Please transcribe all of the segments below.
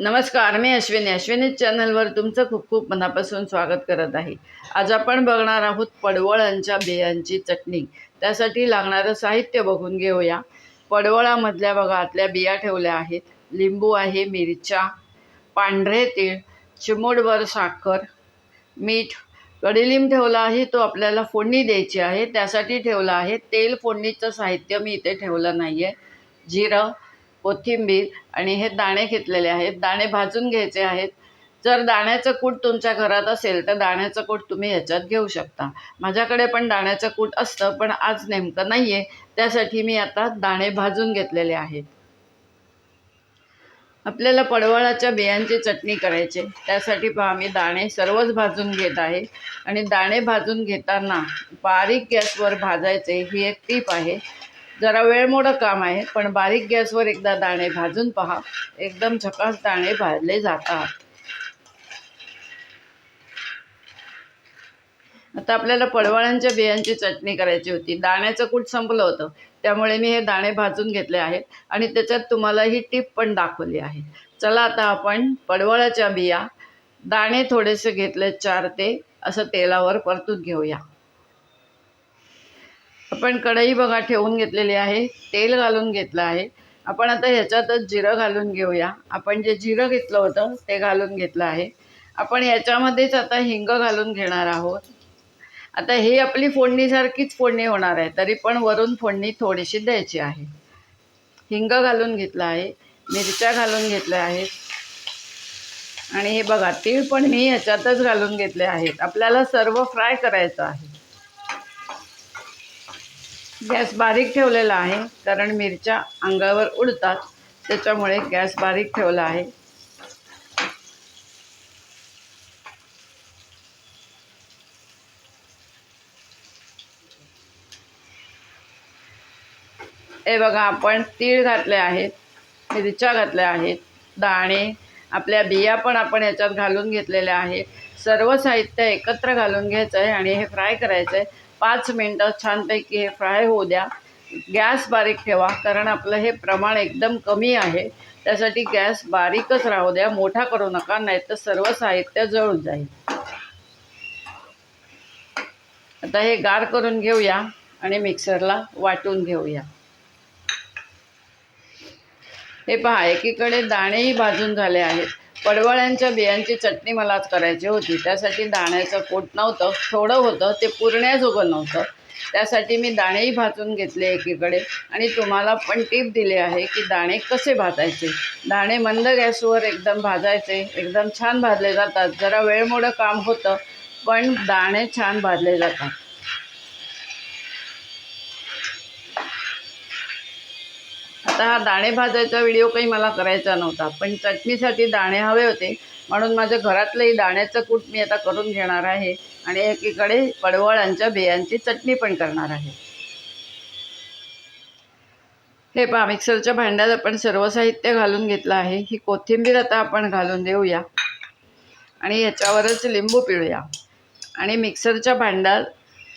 नमस्कार मी अश्विनी. अश्विनी चॅनलवर तुमचं खूप खूप मनापासून स्वागत करत आहे. आज आपण बघणार आहोत पडवळांच्या बियांची चटणी. त्यासाठी लागणारं साहित्य बघून घेऊया. पडवळामधल्या बघा आतल्या बिया ठेवल्या आहेत. लिंबू आहे मिरच्या पांढरे तीळ चिमूटभर साखर मीठ. कडीलिंब ठेवला आहे तो आपल्याला फोडणी द्यायची आहे. त्यासाठी ठेवला आहे. तेल फोडणीचं साहित्य मी इथे ठेवलं नाही आहे जिरं कोथिंबीर आणि हे दाणे घेतलेले आहेत. दाणे भाजून घ्यायचे आहेत. जर दाण्याचं कूट तुमच्या घरात असेल तर दाण्याचं कूट तुम्ही ह्याच्यात घेऊ शकता. माझ्याकडे पण दाण्याचं कूट असतं पण आज नेमकं नाही आहे त्यासाठी मी आता दाणे भाजून घेतलेले आहेत. आपल्याला पडवळाच्या बियांची चटणी करायची त्यासाठी पहा मी दाणे सर्वच भाजून घेत आहे. आणि दाणे भाजून घेताना बारीक गॅसवर भाजायचे ही एक टीप आहे. जरा वेळमोडं काम आहे पण बारीक गॅसवर एकदा दाणे भाजून पहा. एकदम झकास दाणे भाजले जातात. आता आपल्याला पडवळांच्या बियांची चटणी करायची होती. दाण्याचं कूट संपलं होतं. त्यामुळे मी हे दाणे भाजून घेतले आहेत आणि त्याच्यात तुम्हाला ही टीप पण दाखवली आहे. चला आता आपण पडवळाच्या बिया दाणे थोडेसे घेतले चार ते असं तेलावर परतून घेऊया. आपण कढई बघा ठेवून घेतलेली आहे तेल घालून घेतलं आहे. आपण आता ह्याच्यातच जिरं घालून घेऊया. आपण जे जिरं घेतलं होतं ते घालून घेतलं आहे. आपण ह्याच्यामध्येच आता हिंग घालून घेणार आहोत. आता ही आपली फोडणीसारखीच फोडणी होणार आहे तरी पण वरून फोडणी थोडीशी द्यायची आहे. हिंग घालून घेतलं आहे मिरच्या घालून घेतल्या आहेत. आणि हे बघा तीळ पण मी ह्याच्यातच घालून घेतले आहेत. आपल्याला सर्व फ्राय करायचं आहे. गॅस बारीक ठेवलेला आहे कारण मिरच्या अंगावर उडतात त्याच्यामुळे गॅस बारीक ठेवला आहे. हे बघा आपण तीळ घातले आहेत मिरच्या घातल्या आहेत दाणे आपल्या बिया पण आपण याच्यात घालून घेतलेल्या आहेत. सर्व साहित्य एकत्र घालून घ्यायचं आहे आणि हे फ्राय करायचं आहे. पाच मिनटं छानपैकी हे फ्राय होऊ द्या. गॅस बारीक ठेवा कारण आपलं हे प्रमाण एकदम कमी आहे. त्यासाठी गॅस बारीकच राहू द्या मोठा करू नका नाहीतर सर्व साहित्य जळून जाईल. आता हे गार करून घेऊया आणि मिक्सरला वाटून घेऊया. हे पहा एकीकडे दाणेही भाजून झाले आहेत. पडवळ्यांच्या बियांची चटणी मलाच करायची होती. त्यासाठी दाण्याचं पोट नव्हतं. थोडं होतं. ते पुरण्याजोगं नव्हतं. त्यासाठी मी दाणेही भाजून घेतले एकीकडे. आणि तुम्हाला पण टीप दिली आहे की दाणे कसे भाजायचे? दाणे मंद गॅसवर एकदम भाजायचे. एकदम छान भाजले जातात. जरा वेळमोडं काम होतं पण दाणे छान भाजले जातात. आता हा दाणे भाजायचा व्हिडिओ काही मला करायचा नव्हता. पण चटणीसाठी दाणे हवे होते. म्हणून माझ्या घरातलंही दाण्याचं कूट मी आता करून घेणार आहे. आणि एकीकडे पडवळांच्या बियांची चटणी पण करणार आहे. हे पहा मिक्सरच्या भांड्यात आपण सर्व साहित्य घालून घेतलं आहे. ही कोथिंबीर आता आपण घालून देऊया. आणि ह्याच्यावरच लिंबू पिळूया. आणि मिक्सरच्या भांड्यात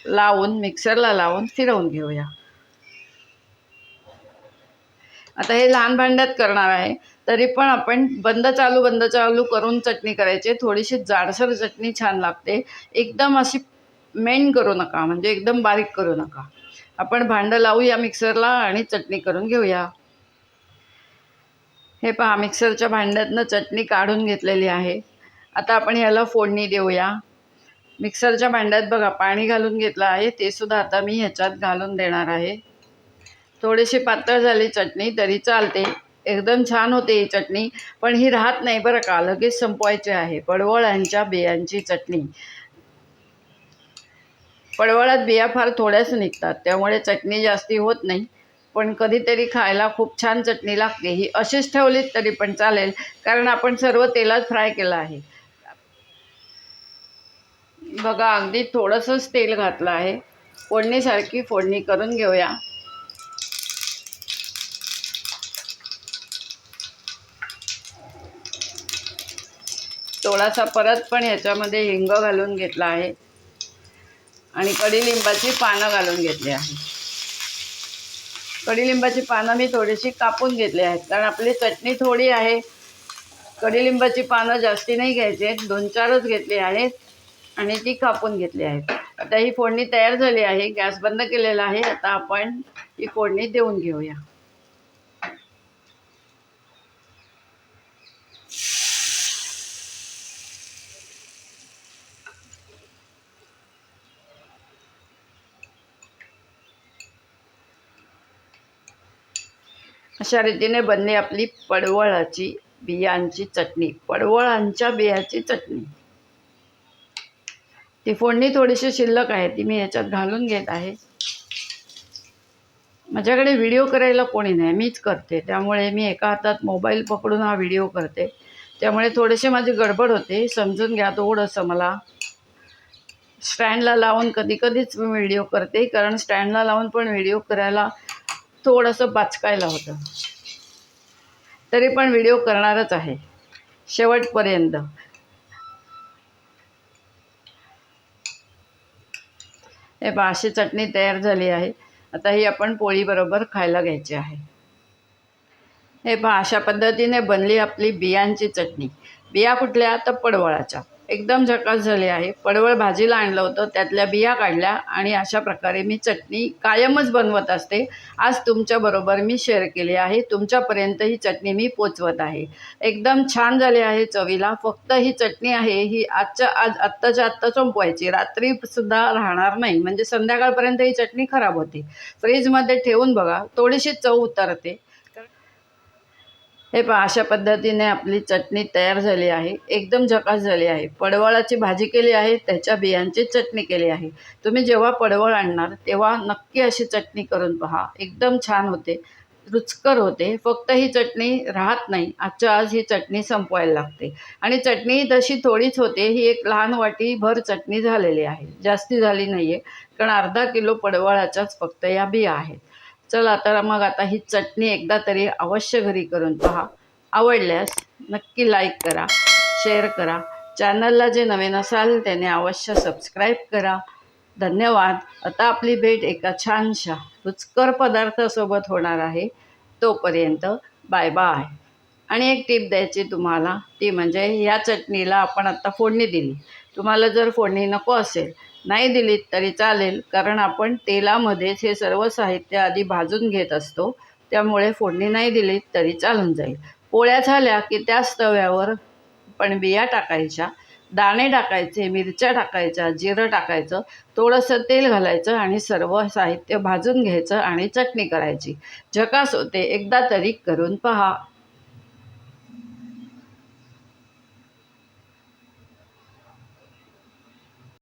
लावून मिक्सरला लावून फिरवून घेऊया. आता हे लहान भांड्यात करणार आहे. तरी पण आपण बंद चालू बंद चालू करून चटणी करायची. थोडीशी जाडसर चटणी छान लागते. एकदम अशी मेन करू नका म्हणजे एकदम बारीक करू नका. आपण भांडं लावूया मिक्सरला आणि चटणी करून घेऊया. हे पहा मिक्सरच्या भांड्यातनं चटणी काढून घेतलेली आहे. आता आपण ह्याला फोडणी देऊया. मिक्सरच्या भांड्यात बघा पाणी घालून घेतलं आहे. ते सुद्धा आता मी ह्याच्यात घालून देणार आहे. थोडीशी पातळ झाली चटणी तरी चालते. एकदम छान होते ही चटणी पण ही राहत नाही बरं का. लगेच संपवायची आहे. पडवळांच्या बियांची चटणी. पडवळात बिया फार थोड्याच निघतात. त्यामुळे चटणी जास्ती होत नाही. पण कधीतरी खायला खूप छान चटणी लागते. ही अशीच ठेवलीत तरी पण चालेल कारण आपण सर्व तेलात फ्राय केलं आहे. बघा अगदी थोडंसंच तेल घातलं आहे. फोडणीसारखी फोडणी करून घेऊया. थोडासा परत पण ह्याच्यामध्ये हिंग घालून घेतला आहे. आणि कडीलिंबाची पानं घालून घेतली आहे. कडीलिंबाची पानं मी थोडीशी कापून घेतली आहेत. कारण आपली चटणी थोडी आहे. कडीलिंबाची पानं जास्ती नाही घ्यायची आहेत. दोन चारच घेतली आहेत. आणि ती कापून घेतली आहेत. आता ही फोडणी तयार झाली आहे. गॅस बंद केलेला आहे. आता आपण ही फोडणी देऊन घेऊया. अशा रीतीने बनली आपली पडवळाची बियांची चटणी पडवळांच्या बियाची चटणी. ती फोडणी थोडीशी शिल्लक आहे ती मी याच्यात घालून घेत आहे. माझ्याकडे व्हिडिओ करायला कोणी नाही मीच करते. त्यामुळे मी एका हातात मोबाईल पकडून हा व्हिडिओ करते. त्यामुळे थोडेसे माझी गडबड होते समजून घ्या थोडंसं मला. स्टँडला लावून कधी कधीच मी व्हिडिओ करते कारण स्टँडला लावून पण व्हिडिओ करायला थोडंसं बाचकायला होतं. तरी पण व्हिडिओ करणारच आहे. शेवटपर्यंत. हे पहा अशी चटणी तयार झाली आहे. आता ही आपण पोळीबरोबर खायला घ्यायची आहे. हे पहा अशा पद्धतीने बनली आपली बियांची चटणी. बिया कुठल्या? तर पडवळाच्या एकदम झकास झाली आहे. पडवळ भाजीला आणलं होतं त्यातल्या बिया काढल्या आणि अशा प्रकारे मी चटणी कायमच बनवत असते. आज तुमच्याबरोबर मी शेअर केली आहे. तुमच्यापर्यंत ही चटणी मी पोचवत आहे. एकदम छान झाली आहे चवीला. फक्त ही चटणी आहे ही आजच्या आज आत्ताच्या आत्ता संपवायची. रात्रीसुद्धा राहणार नाही. म्हणजे संध्याकाळपर्यंत ही चटणी खराब होते. फ्रीजमध्ये ठेवून बघा. थोडीशी चव उतरते. हे पहा अशा पद्धतीने आपली चटणी तयार झाली आहे. एकदम झकास झाली आहे. पडवळाची भाजी केली आहे त्याच्या बियांची चटणी केली आहे. तुम्ही जेव्हा पडवळ आणणार तेव्हा नक्की अशी चटणी करून पहा. एकदम छान होते. रुचकर होते. फक्त ही चटणी राहत नाही. आजच्या आज ही चटणी संपवायला लागते. आणि चटणी तशी थोडीच होते ही एक लहान वाटी भर चटणी झालेली आहे. जास्ती झाली नाही आहे कारण अर्धा किलो पडवळाच्याच फक्त या बिया आहेत. चला तर मग आता ही चटणी एकदा तरी अवश्य घरी करून पहा. आवडल्यास नक्की लाईक करा शेअर करा. चॅनलला जे नवीन असाल त्याने अवश्य सबस्क्राईब करा. धन्यवाद. आता आपली भेट एका छानशा रुचकर पदार्थासोबत होणार आहे. तोपर्यंत बाय बाय आणि एक टीप द्यायची तुम्हाला ती म्हणजे या चटणीला आपण आत्ता फोडणी दिली. तुम्हाला जर फोडणी नको असेल नाही दिलीत तरी चालेल कारण आपण तेलामध्येच हे सर्व साहित्य आधी भाजून घेत असतो त्यामुळे फोडणी नाही दिलीत तरी चालून जाईल. पोळ्या झाल्या की त्याच तव्यावर पण बिया टाकायच्या दाणे टाकायचे मिरच्या टाकायच्या जिरं टाकायचं थोडंसं तेल घालायचं आणि सर्व साहित्य भाजून घ्यायचं आणि चटणी करायची. झकास होते एकदा तरी करून पहा.